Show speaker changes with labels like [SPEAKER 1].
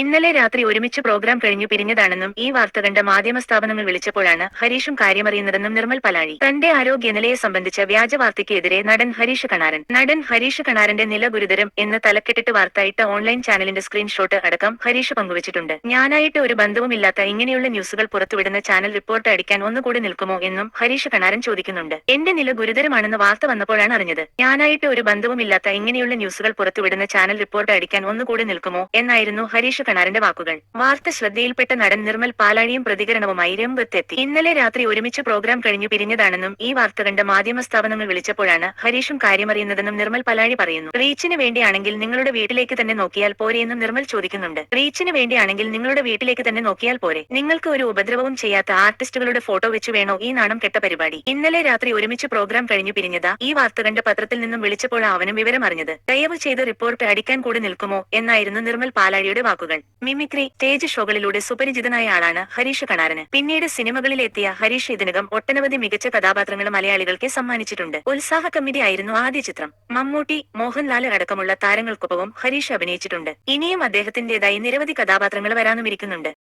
[SPEAKER 1] ഇന്നലെ രാത്രി ഒരുമിച്ച് പ്രോഗ്രാം കഴിഞ്ഞു പിരിഞ്ഞതാണെന്നും ഈ വാർത്ത കണ്ട മാധ്യമ സ്ഥാപനങ്ങൾ വിളിച്ചപ്പോഴാണ് ഹരീഷും കാര്യമറിയുന്നതെന്നും നിർമ്മൽ പലാഴി. തന്റെ ആരോഗ്യനിലയെ സംബന്ധിച്ച വ്യാജ വാർത്തയ്ക്കെതിരെ നടൻ ഹരീഷ് കണാരൻ. നടൻ ഹരീഷ് കണാരന്റെ നില ഗുരുതരം എന്ന് തലക്കെട്ടിട്ട് വാർത്തയിട്ട ഓൺലൈൻ ചാനലിന്റെ സ്ക്രീൻഷോട്ട് അടക്കം ഹരീഷ് പങ്കുവച്ചിട്ടുണ്ട്. ഞാനായിട്ട് ഒരു ബന്ധവുമില്ലാത്ത ഇങ്ങനെയുള്ള ന്യൂസുകൾ പുറത്തുവിടുന്ന ചാനൽ റിപ്പോർട്ട് അടിക്കാൻ ഒന്നുകൂടി നിൽക്കുമോ എന്നും ഹരീഷ് കണാരൻ ചോദിക്കുന്നുണ്ട്. എന്റെ നില ഗുരുതരമാണെന്ന് വാർത്ത വന്നപ്പോഴാണ് അറിഞ്ഞത്. ഞാനായിട്ട് ഒരു ബന്ധവുമില്ലാത്ത ഇങ്ങനെയുള്ള ന്യൂസുകൾ പുറത്തുവിടുന്ന ചാനൽ റിപ്പോർട്ട് അടിക്കാൻ ഒന്നുകൂടി നിൽക്കുമോ എന്നായിരുന്നു ഹരീഷ് കണാരന്റെ വാക്കുകൾ. വാർത്ത ശ്രദ്ധയിൽപ്പെട്ട നടൻ നിർമ്മൽ പാലാഴിയും പ്രതികരണവുമായി രംഗത്തെത്തി. ഇന്നലെ രാത്രി ഒരുമിച്ച് പ്രോഗ്രാം കഴിഞ്ഞു പിരിഞ്ഞതാണെന്നും ഈ വാർത്ത കണ്ട മാധ്യമ സ്ഥാപനങ്ങൾ വിളിച്ചപ്പോഴാണ് ഹരീഷും കാര്യമറിയുന്നതെന്നും നിർമ്മൽ പലാഴി പറയുന്നു. റീച്ചിന് വേണ്ടിയാണെങ്കിൽ നിങ്ങളുടെ വീട്ടിലേക്ക് തന്നെ നോക്കിയാൽ പോരെയെന്നും നിർമ്മൽ ചോദിക്കുന്നുണ്ട്. റീച്ചിന് വേണ്ടിയാണെങ്കിൽ നിങ്ങളുടെ വീട്ടിലേക്ക് തന്നെ നോക്കിയാൽ പോരെ. നിങ്ങൾക്ക് ഒരു ഉപദ്രവവും ചെയ്യാത്ത ആർട്ടിസ്റ്റുകളുടെ ഫോട്ടോ വെച്ച് വേണോ ഈ നാണം കെട്ട പരിപാടി. ഇന്നലെ രാത്രി ഒരുമിച്ച് പ്രോഗ്രാം കഴിഞ്ഞു പിരിഞ്ഞതാ ഈ വാർത്ത കണ്ട പത്രത്തിൽ നിന്നും വിളിച്ചപ്പോൾ അവനും വിവരം അറിഞ്ഞത് ദയവ് ചെയ്ത് റിപ്പോർട്ട് അടിക്കാൻ കൂടി നിൽക്കുമോ എന്നായിരുന്നു നിർമ്മൽ പാലാഴിയുടെ വാക്കുകൾ. മിമിക്രി സ്റ്റേജ് ഷോകളിലൂടെ സുപരിചിതനായ ആളാണ് ഹരീഷ് കണാരന്. പിന്നീട് സിനിമകളിലെത്തിയ ഹരീഷ് ഇതിനകം ഒട്ടനവധി മികച്ച കഥാപാത്രങ്ങൾ മലയാളികൾക്ക് സമ്മാനിച്ചിട്ടുണ്ട്. ഉത്സാഹ കമ്മിറ്റി ആയിരുന്നു ആദ്യ ചിത്രം. മമ്മൂട്ടി മോഹൻലാൽ അടക്കമുള്ള താരങ്ങൾക്കൊപ്പവും ഹരീഷ് അഭിനയിച്ചിട്ടുണ്ട്. ഇനിയും അദ്ദേഹത്തിന്റേതായി നിരവധി കഥാപാത്രങ്ങൾ വരാനുമിരിക്കുന്നുണ്ട്.